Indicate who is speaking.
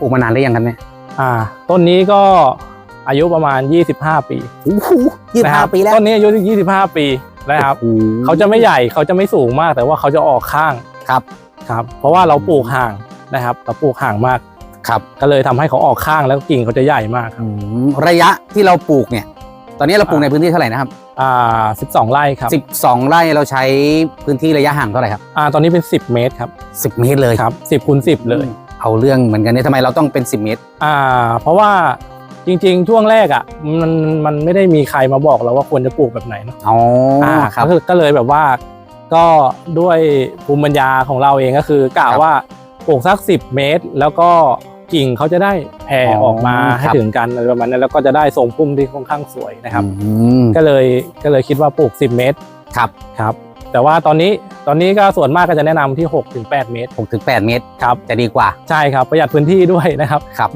Speaker 1: ปลูกมานานได้ยังกันเนี่ย
Speaker 2: อ่า ต้นนี้ก็อายุประมาณ 25 ปี
Speaker 1: โอ้โหยี่สิบ
Speaker 2: นะค
Speaker 1: ห้า
Speaker 2: รับ
Speaker 1: ปีแล้ว
Speaker 2: ต้นนี้อายุ 25 ปีนะครับ
Speaker 1: โอ้โห
Speaker 2: เขาจะไม่ใหญ่เขาจะไม่สูงมาก แต่ว่าเขาจะออกข้าง
Speaker 1: ครับ
Speaker 2: ครับ เพราะว่าเราปลูกห่างนะครับเราปลูกห่างมาก
Speaker 1: ครับ
Speaker 2: ก็เลยทำให้เขาออกข้างแล้วกิ่งเขาจะใหญ่มากครับ
Speaker 1: อืมระยะที่เราปลูกเนี่ย ตอนนี้เราปลูกในพื้นที่เท่าไหร่นะครับ
Speaker 2: อ่า12 ไร่ครับ
Speaker 1: 12ไร่เราใใช้พื้นที่ระยะห่างเท่าไหร่ครับ
Speaker 2: อ่าตอนนี้เป็น 10 เมตรครับ
Speaker 1: 10เมตรเลย
Speaker 2: ครับ10คูณ10 เลย
Speaker 1: เอาเรื่องเหมือนกันเนี่ยทำไมเราต้องเป็น 10 เมตร
Speaker 2: อ่า เพราะว่าจริงๆ ช่วงแรกอะมันมันไม่ได้มีใครมาบอกเราว่าควรจะปลูกแบบไหนเนอะ
Speaker 1: อ๋ออ่าครับ
Speaker 2: ก็ก็เลยแบบว่า ก็ด้วยภูมิปัญญาของเราเองก็คือกล่าว
Speaker 1: ครับ
Speaker 2: ว่าปลูกสัก 10 เมตร แล้วก็กิ่งเขาจะได้แผ่
Speaker 1: อ๋อ
Speaker 2: ออกมาให้
Speaker 1: ครับ
Speaker 2: ถึงกันอะไรประมาณนั้นแล้วก็จะได้ทรงพุ่มที่ค่อนข้างสวยนะครับ
Speaker 1: อืม
Speaker 2: ก็เลยก็เลยคิดว่าปลูก 10 เมตร
Speaker 1: ครับ
Speaker 2: ครับ แต่ว่าตอนนี้ ตอนนี้ก็ส่วนมากก็จะแนะนำที่ 6-8 เมตร
Speaker 1: 6ถึง8เมตร
Speaker 2: ครับ
Speaker 1: จะดีกว่า
Speaker 2: ใช่ครับ ประหยัดพื้นที่ด้วยนะครับ
Speaker 1: ครับ